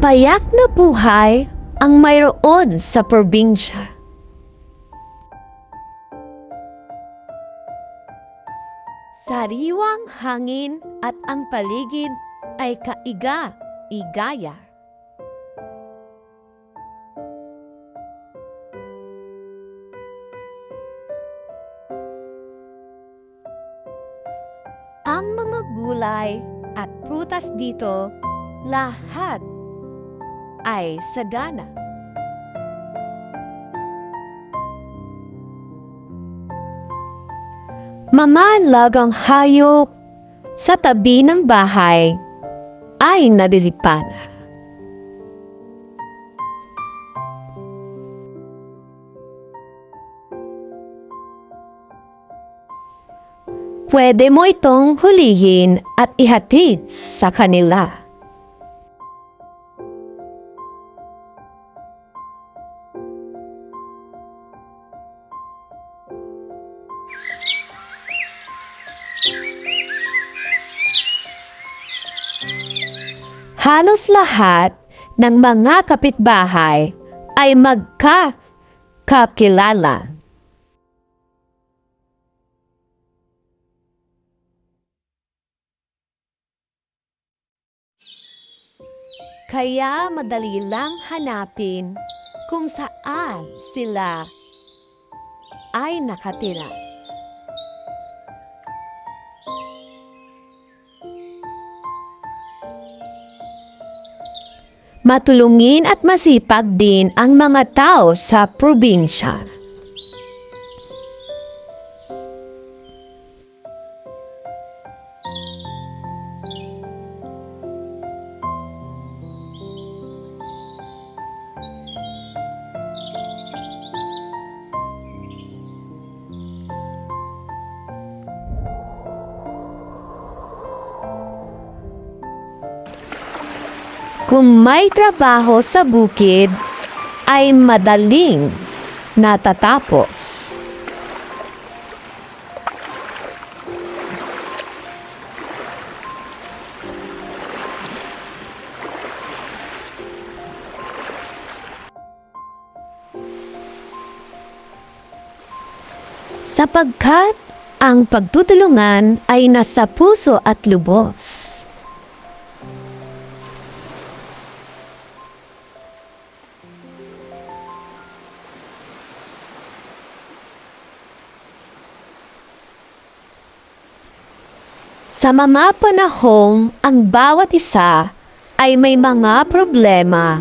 Payak na buhay ang mayroon sa probinsya. Sariwang hangin at ang paligid ay kaiga-igaya. Ang mga gulay at prutas dito, lahat ay sagana. Mga lagang hayop sa tabi ng bahay ay nadilipan. Pwede mo itong hulihin at ihatid sa kanila. Halos lahat ng mga kapitbahay ay magkakakilala. Kaya madali lang hanapin kung saan sila ay nakatira. Matulungin at masipag din ang mga tao sa probinsya. Kung may trabaho sa bukid, ay madaling natatapos. Sapagkat ang pagtutulungan ay nasa puso at lubos. Sa mga panahong ang bawat isa ay may mga problema.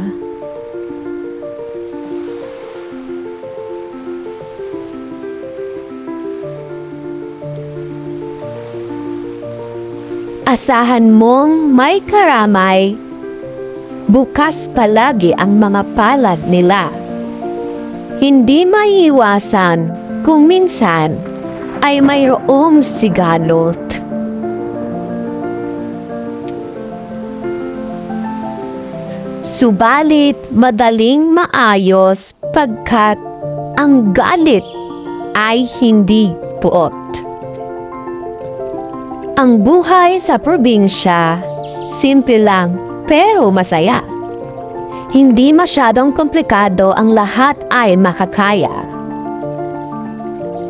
Asahan mong may karamay, bukas palagi ang mga palad nila. Hindi maiiwasan kung minsan ay mayroong sigalot. Subalit madaling maayos pagkat ang galit ay hindi puot. Ang buhay sa probinsya, simple lang pero masaya. Hindi masyadong komplikado ang lahat ay makakaya.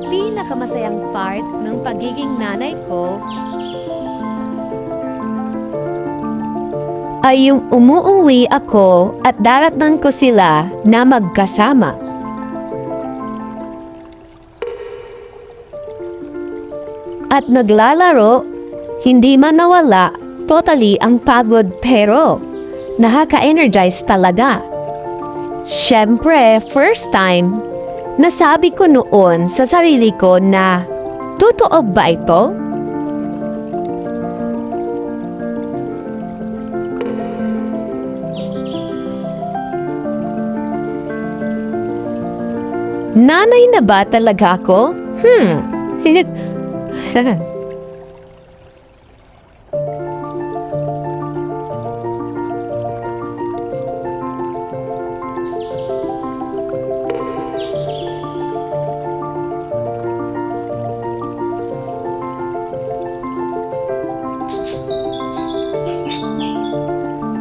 Pinakamasayang part ng pagiging nanay ko ay yung umuuwi ako at daratnan ko sila na magkasama. At naglalaro, hindi man nawala totally ang pagod pero nakaka-energize talaga. Siyempre, first time, nasabi ko noon sa sarili ko na, totoo ba ito? Nanay na ba talaga ako? Hmm.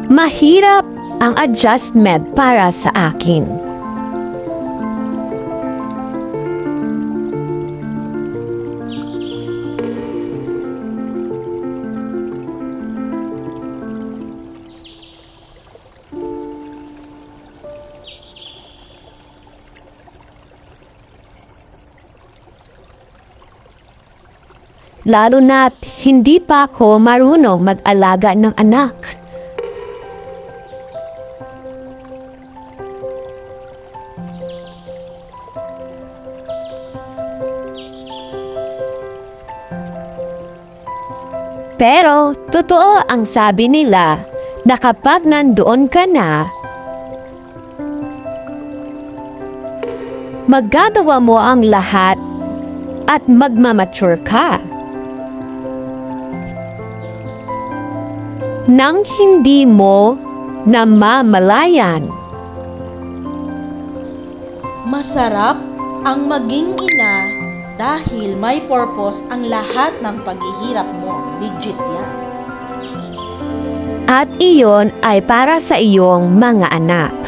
Mahirap ang adjustment para sa akin. Lalo na't hindi pa ako marunong mag-alaga ng anak. Pero totoo ang sabi nila na kapag nandoon ka na, magagawa mo ang lahat at magmamature ka. Nang hindi mo namamalayan. Masarap ang maging ina dahil may purpose ang lahat ng paghihirap mo. Legit yan. At iyon ay para sa iyong mga anak.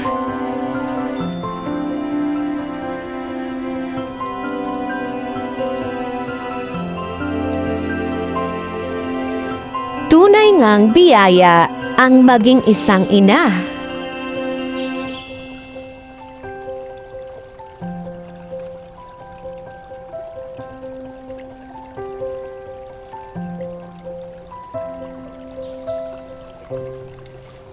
Tunay ngang biyaya ang maging isang ina.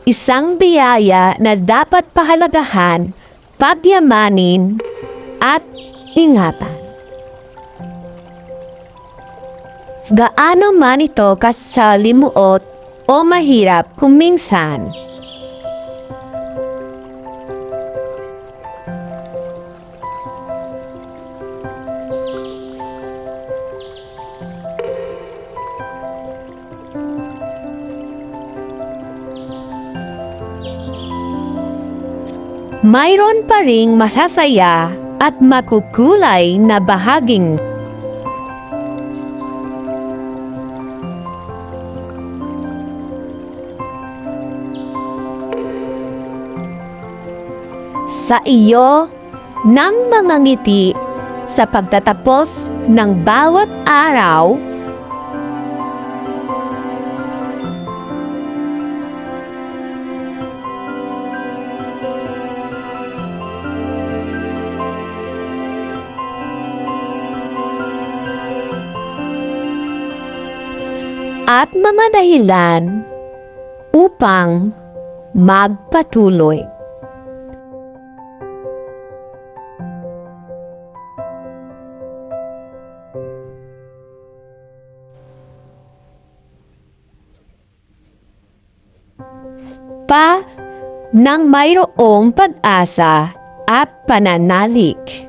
Isang biyaya na dapat pahalagahan, pagyamanin, at ingatan. Gaano man ito kasalimuot o mahirap kung minsan. mayroon pa ring masasaya at makukulay na bahaging sa iyo ng mga ngiti sa pagtatapos ng bawat araw at mga dahilan upang magpatuloy. Pa nang mayroong pag-asa at pananalig.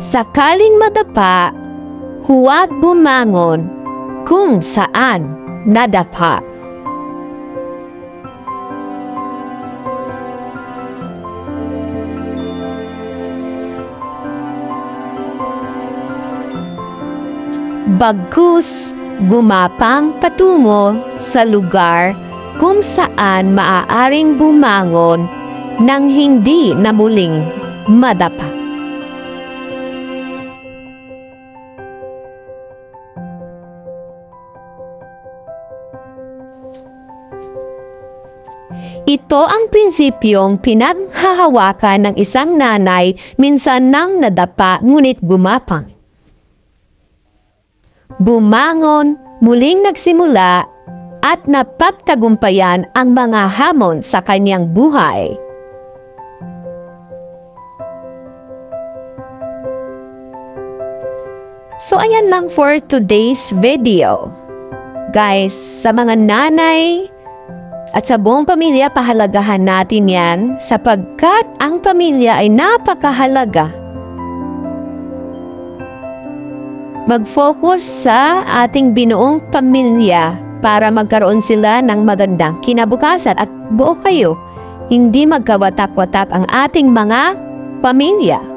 Sakaling madapa, huwag bumangon kung saan nadapa. Bagkus, gumapang patungo sa lugar kung saan maaaring bumangon nang hindi na muling madapa. Ito ang prinsipyong pinaghahawakan ng isang nanay minsan nang nadapa ngunit gumapang. Bumangon, muling nagsimula at napagtagumpayan ang mga hamon sa kanyang buhay. So ayan lang for today's video. Guys, sa mga nanay, At sa buong pamilya, pahalagahan natin yan sapagkat ang pamilya ay napakahalaga. Mag-focus sa ating binuong pamilya para magkaroon sila ng magandang kinabukasan at buo kayo. Hindi magkawatak-watak ang ating mga pamilya.